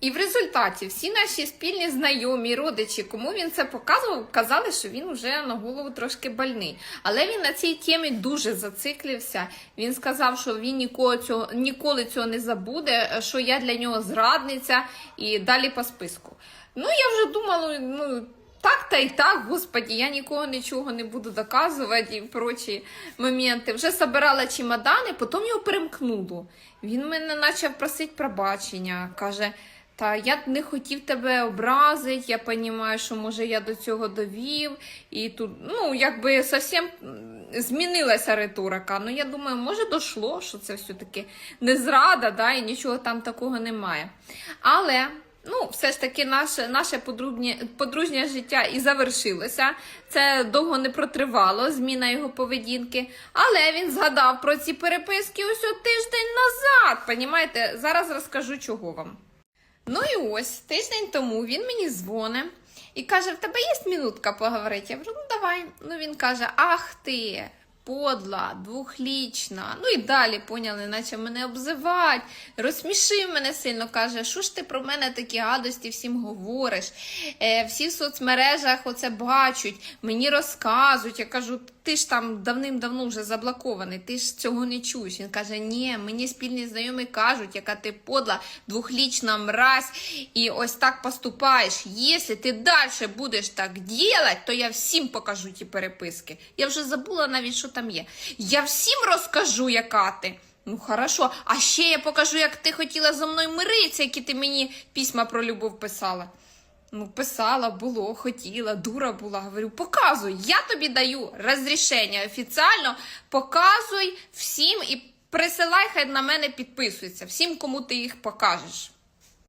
І в результаті всі наші спільні знайомі, родичі, кому він це показував, казали, що він вже на голову трошки больний. Але він на цій темі дуже зациклився. Він сказав, що він ніколи цього, ніколи цього не забуде, що я для нього зрадниця і далі по списку. Ну, я вже думала, ну. Так та й так, господі, я нікого нічого не буду доказувати і прочі моменти. Вже собирала чемодани, потім його перемкнуло. Він мене почав просити пробачення. Каже, та я не хотів тебе образити, я розумію, що може я до цього довів. І тут, ну, якби зовсім змінилася риторика. Ну, я думаю, може дошло, що це все-таки не зрада, да, і нічого там такого немає. Але. Ну, все ж таки, наше, наше подружнє, подружнє життя і завершилося. Це довго не протривало, зміна його поведінки. Але він згадав про ці переписки ось тиждень назад. Понімаєте? Зараз розкажу, чого вам. Ну і ось тиждень тому він мені дзвонить і каже: В тебе є минутка поговорити? Я кажу, ну давай. Ну він каже: Ах ти, подла, двохлічна. Ну і далі поняли, наче мене обзивати, розсмішив мене сильно. Каже, що ж ти про мене такі гадості всім говориш? Е, всі в соцмережах оце бачать, мені розказують. Я кажу, ти ж там давним-давно вже заблокований, ти ж цього не чуєш. Він каже: Ні, мені спільні знайомі кажуть, яка ти подла, двохлічна мразь, і ось так поступаєш. Якщо ти далі будеш так діяти, то я всім покажу ті переписки. Я вже забула навіть, що там є. Я всім розкажу, яка ти. Ну, хорошо, а ще я покажу, як ти хотіла зо мною миритися, які ти мені письма про любов писала. Ну, писала, було, хотіла, дура була. Говорю, показуй, я тобі даю розрішення офіційно, показуй всім і присилай, хай на мене підписуються, всім, кому ти їх покажеш.